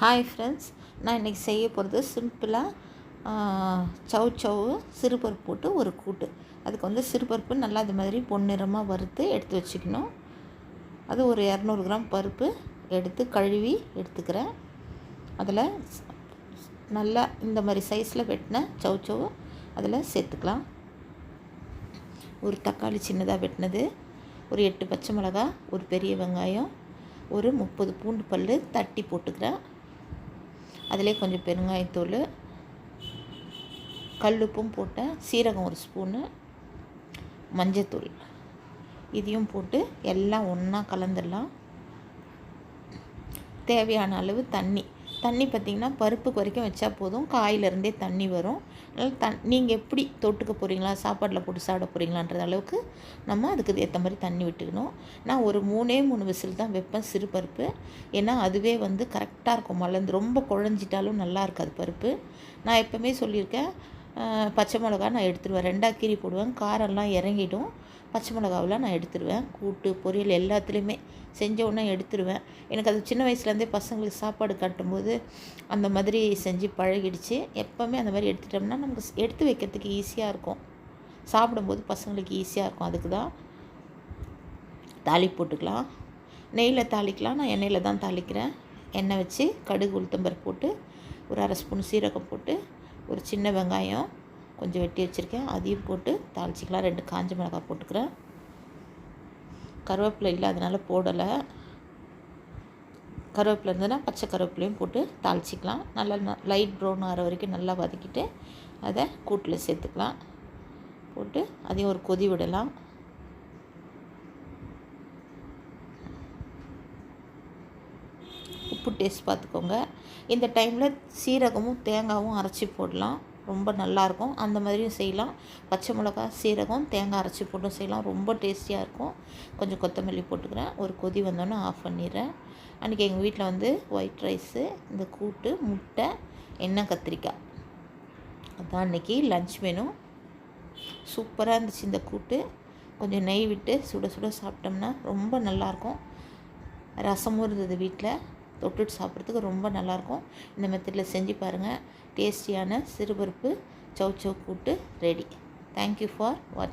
Hi friends நான் இன்றைக்கி செய்ய போகிறது சிம்பிளாக சவு சவு சிறுபருப்பு போட்டு ஒரு கூட்டு. அதுக்கு வந்து சிறுபருப்பு நல்லா அது மாதிரி பொன்னிறமாக வறுத்து எடுத்து வச்சுக்கணும். அது ஒரு இரநூறு கிராம் பருப்பு எடுத்து கழுவி எடுத்துக்கிறேன். அதில் நல்லா இந்த மாதிரி சைஸில் வெட்டின சவு சவு அதில் சேர்த்துக்கலாம். ஒரு தக்காளி சின்னதாக வெட்டினது ஒரு எட்டு பச்சை மிளகா ஒரு பெரிய வெங்காயம் ஒரு முப்பது பூண்டு பல் தட்டி போட்டுக்கிறேன். அதிலே கொஞ்சம் பெருங்காயத்தூள் கல்லுப்பும் போட்டேன் சீரகம் ஒரு ஸ்பூனு மஞ்சத்தூள். இதையும் போட்டு எல்லாம் ஒன்றா கலந்துடலாம். தேவையான அளவு தண்ணி. தண்ணி பார்த்திங்கன்னா பருப்புக்கு வரைக்கும் வச்சா போதும். காயிலேருந்தே தண்ணி வரும். அதனால் தன் நீங்கள் எப்படி தொட்டுக்க போகிறீங்களா சாப்பாட்டில் போட்டு சாப்பிட போகிறீங்களான்ற அளவுக்கு நம்ம அதுக்கு ஏற்ற மாதிரி தண்ணி விட்டுக்கணும். நான் ஒரு மூணே மூணு விசில் தான் வைப்பேன் சிறு பருப்பு. ஏன்னா அதுவே வந்து கரெக்டாக இருக்கும். மலர்ந்து ரொம்ப குழஞ்சிட்டாலும் நல்லா இருக்காது பருப்பு. நான் எப்போவுமே சொல்லியிருக்கேன் பச்சை மிளகா நான் எடுத்துருவேன். ரெண்டாக கீரி போடுவேன். காரெல்லாம் இறங்கிடும். பச்சை மிளகாவெலாம் நான் எடுத்துருவேன். கூட்டு பொரியல் எல்லாத்துலேயுமே செஞ்ச உடனே எடுத்துருவேன். எனக்கு அது சின்ன வயசுலேருந்தே பசங்களுக்கு சாப்பாடு காட்டும்போது அந்த மாதிரி செஞ்சு பழகிடுச்சு. எப்போவுமே அந்த மாதிரி எடுத்துட்டோம்னா நமக்கு எடுத்து வைக்கிறதுக்கு ஈஸியாக இருக்கும். சாப்பிடும்போது பசங்களுக்கு ஈஸியாக இருக்கும். அதுக்கு தான் தாளி போட்டுக்கலாம். நெய்யில் தாளிக்கலாம். நான் எண்ணெயில் தான் தாளிக்கிறேன். எண்ணெய் வச்சு கடுகு உளுத்தம்பருப்பு போட்டு ஒரு அரை ஸ்பூன் சீரகம் போட்டு ஒரு சின்ன வெங்காயம் கொஞ்சம் வெட்டி வச்சுருக்கேன். அதையும் போட்டு தாளிச்சிக்கலாம். ரெண்டு காஞ்ச மிளகாய் போட்டுக்கிறேன். கருவேப்பிலை இல்லை அதனால் போடலை. கருவேப்பிலை இருந்ததுன்னா பச்சை கருவேப்பிலையும் போட்டு தாளிச்சிக்கலாம். நல்லா லைட் ப்ரௌன் ஆகிற வரைக்கும் நல்லா வதக்கிட்டு அதை கூட்டில் சேர்த்துக்கலாம். போட்டு அதையும் ஒரு கொதி விடலாம். உப்பு டேஸ்ட் பார்த்துக்கோங்க. இந்த டைமில் சீரகமும் தேங்காயும் அரைச்சி போடலாம். ரொம்ப நல்லாயிருக்கும். அந்த மாதிரியும் செய்யலாம். பச்சை மிளகா சீரகம் தேங்காய் அரைச்சி போட்டும் செய்யலாம். ரொம்ப டேஸ்டியாக இருக்கும். கொஞ்சம் கொத்தமல்லி போட்டுக்கிறேன். ஒரு கொதி வந்தோன்னே ஆஃப் பண்ணிடுறேன். அன்றைக்கி எங்கள் வீட்டில் வந்து ஒயிட் ரைஸு இந்த கூட்டு முட்டை எண்ணெய் கத்திரிக்காய். அதான் அன்றைக்கி லஞ்ச் வேணும் சூப்பராக இருந்துச்சு இந்த கூட்டு. கொஞ்சம் நெய் விட்டு சுட சுட சாப்பிட்டோம்னா ரொம்ப நல்லாயிருக்கும். ரசமும் இருந்தது வீட்டில் தொட்டுட்டு சாப்பிட்றதுக்கு ரொம்ப நல்லாயிருக்கும். இந்த மெத்தடில் செஞ்சு பாருங்கள் டேஸ்டியான சிறுபருப்பு சௌ சௌ கூட்டு ரெடி. Thank you for watch